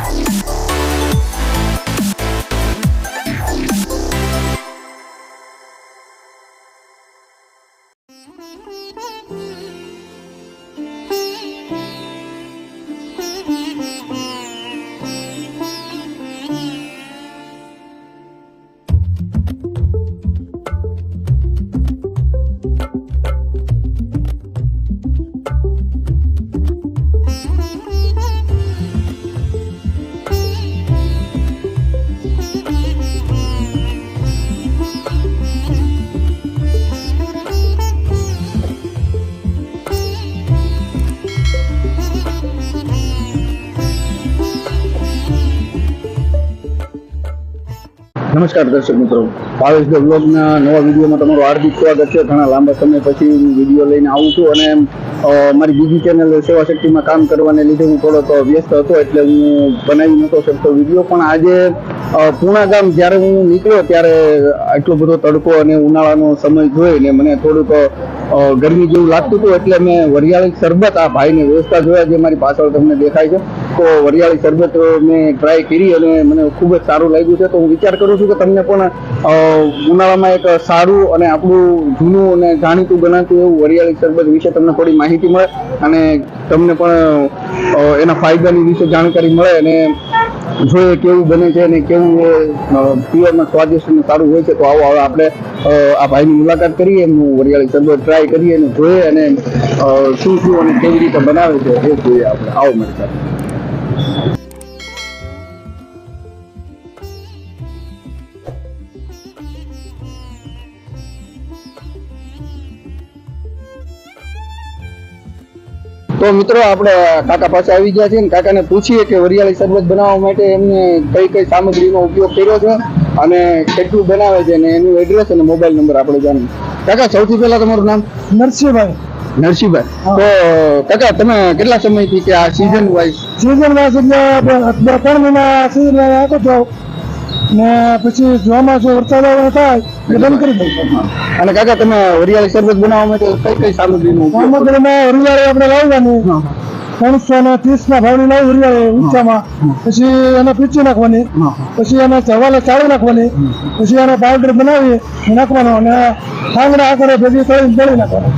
Thank you. નમસ્કાર દર્શક મિત્રો. ભાવેશ ધ બ્લોગના નવા વિડીયોમાં તમારું હાર્દિક સ્વાગત છે. ઘણા લાંબા સમય પછી હું વીડિયો લઈને આવું છું અને મારી બીજી ચેનલ સેવા શક્તિમાં કામ કરવાને લીધે હું થોડોક વ્યસ્ત હતો એટલે હું બનાવી નહોતો શકતો વીડિયો. પણ આજે પૂણા ગામ જ્યારે હું નીકળ્યો ત્યારે આટલો બધો તડકો અને ઉનાળાનો સમય જોઈને મને થોડુંક ગરમી જેવું લાગતું હતું એટલે મેં વરિયાળી શરબત આ ભાઈની વ્યવસ્થા જોયા જે મારી પાછળ તમને દેખાય છે. તો વરિયાળી શરબત મેં ટ્રાય કરી અને મને ખૂબ જ સારું લાગ્યું છે. તો હું વિચાર કરું છું કે તમને પણ ઉનાળામાં એક સારું અને આપણું જૂનું અને જાણીતું ગણાતું એવું વરિયાળી શરબત વિશે તમને થોડી માહિતી મળે અને તમને પણ એના ફાયદાની વિશે જાણકારી મળે અને જોઈએ કેવું બને છે અને કેવું પીવામાં સ્વાદિષ્ટ અને સારું હોય છે, તો આવો હવે આપણે આ ભાઈની મુલાકાત કરીએ એમનું વરિયાળી શરબત ટ્રાય કરીએ અને જોઈએ અને શું શું અને કેવી રીતે બનાવે છે એ જોઈએ આપણે. આવો મારી સાથે તો મિત્રો આપણે કાકા પાસે આવી ગયા છે કાકાને પૂછીએ કે વરિયાળી શરબત બનાવવા માટે એમને કઈ કઈ સામગ્રીનો ઉપયોગ કર્યો છે અને કેટલું બનાવે છે અને એનું એડ્રેસ અને મોબાઈલ નંબર આપણે જાણીએ. કાકા સૌથી પહેલા તમારું નામ? નરસિંહભાઈ. નરસિંહભાઈ. તો કાકા તમે કેટલા સમયથી કે આ સિઝન વાઇઝ સિઝન વાઇઝ એટલે બે- ત્રણ મહિના સિઝન આખો જાવ ને પછી ચોમાસું વરસાદ આવે થાય બંધ કરી દઉં અને કાકા તમે હરિયાળી શરબત બનાવવા માટે કઈ કઈ સામગ્રીનો? સામગ્રીમાં હરિયાળી આપણે લાવવાની. ત્રણસો ને ત્રીસ ના ભાવની લાવી હરિયાળી ઊંચામાં. પછી એને પીચી નાખવાની. પછી એને ચવાલે ચાળી નાખવાની. પછી એને પાવડર બનાવી નાખવાનો અને ખાંગડા આકરે ભેગી તળી તળી નાખવાનો.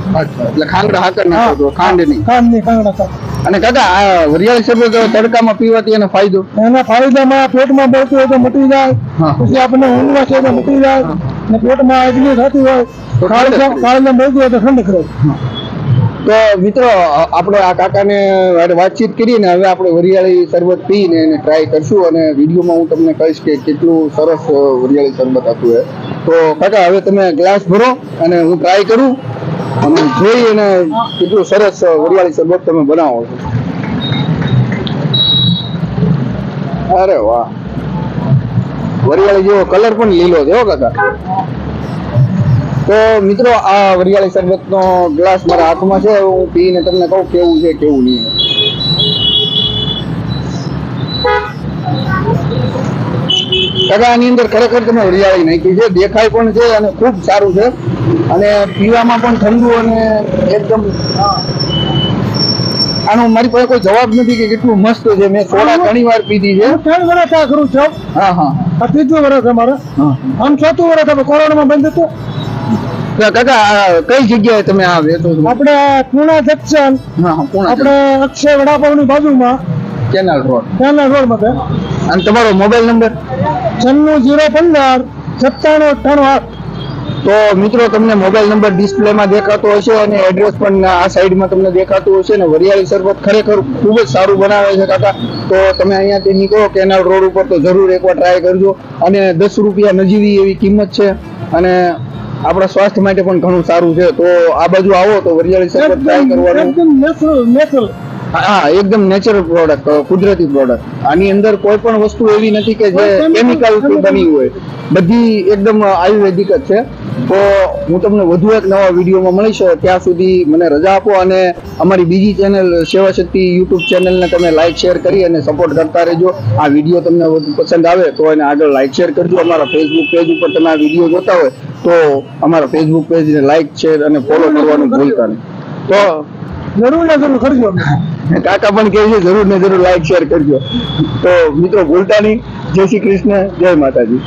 એટલે ખાંગડા હાકર નાખો ખાંડ નહીં ખાંડની ખાંગડા. અને કાકા આ વરિયાળી શરબત તડકામાં પીવાથી એનો ફાયદો? એના ફાયદામાં પેટમાં બળતું હોય તો મટી જાય પછી આપણને ઊંઘવા છે તો મટી જાય ને પેટમાં અગ્નિ થતી હોય તો કાળજા બળતું હોય તો ઠંડક રહે. તો મિત્રો આપણે આ કાકાને વાતચીત કરીને હવે આપણે વરિયાળી શરબત પીને એને ટ્રાય કરશું અને વિડીયોમાં હું તમને કહીશ કે કેટલું સરસ વરિયાળી શરબત હતું એ તો કાકા હવે તમે ગ્લાસ ભરો અને હું ટ્રાય કરું. અને જોઈ અને કેટલું સરસ વરિયાળી શરબત તમે બનાવો. છો અરે વાહ. વરિયાળી જેવો કલર પણ લીલો છે કાકા. તો મિત્રો, આ વરિયાળી શરબતનો ગ્લાસ મારા હાથમાં છે, હું પીને તમને કહું કેવું છે, કેવું નહીં. કાકા, આની અંદર ખરેખર તમે વરિયાળી નાખી છે, દેખાય પણ છે અને ખૂબ સારું છે. અને પીવામાં પણ ઠંડુ અને એકદમ આનો મારી પાસે કોઈ જવાબ નથી કે કેટલું મસ્ત છે. મેં સોડા ઘણી વાર પીધી છે. ત્રણ વર્ષ આ કરું છું. હા હા. આ ત્રીજું વર્ષ છે મારે. આમ ચોથું વર્ષ આપણે કોરોનામાં બંધ હતું. કાકા કઈ જગ્યાએ તમે આ વેચો છો? આપણે પૂણા જંકશન હા હા પૂણા આપણે અક્ષય વડાપાવની બાજુમાં. Canal road. ત્યાંના રોડ માટે અને તમારો મોબાઈલ નંબર? છન્નું જીરો પંદર સત્તાણું ત્રણ આઠ. તો મિત્રો તમને મોબાઈલ નંબર ડિસ્પ્લેમાં દેખાતો હશે અને એડ્રેસ પણ આ સાઈડમાં તમને દેખાતું હશે ને વરિયાળી શરબત ખરેખર ખૂબ જ સારું બનાવે છે કાકા. તો તમે અહીંયાથી નીકળો કેનાલ રોડ ઉપર તો જરૂર એકવાર ટ્રાય કરજો. અને દસ રૂપિયા નજીવી એવી કિંમત છે અને આપણા સ્વાસ્થ્ય માટે પણ ઘણું સારું છે. તો આ બાજુ આવો તો વરિયાળી શરબત ટ્રાય કરવાનું. હા એકદમ નેચરલ પ્રોડક્ટ કુદરતી પ્રોડક્ટ આની અંદર કોઈ પણ વસ્તુ એવી નથી કે જે કેમિકલ બની હોય. બધી એકદમ આયુર્વેદિક જ છે. તો હું તમને વધુ એક નવા વિડીયોમાં મળીશ. ત્યાં સુધી મને રજા આપો અને અમારી બીજી ચેનલ સેવા શક્તિ યુટ્યુબ ચેનલને તમે લાઇક શેર કરી અને સપોર્ટ કરતા રહેજો. આ વીડિયો તમને વધુ પસંદ આવે તો એને આગળ લાઇક શેર કરજો. અમારા ફેસબુક પેજ ઉપર તમે આ વીડિયો જોતા હોય તો અમારા ફેસબુક પેજને લાઇક શેર અને ફોલો કરવાનું ભૂલતા નહીં. તો જરૂર ને જરૂર કરજો કાકા પણ કહે છે જરૂર ને જરૂર લાઈક શેર કરજો. તો મિત્રો ભૂલતા નહીં. જય શ્રી કૃષ્ણ. જય માતાજી.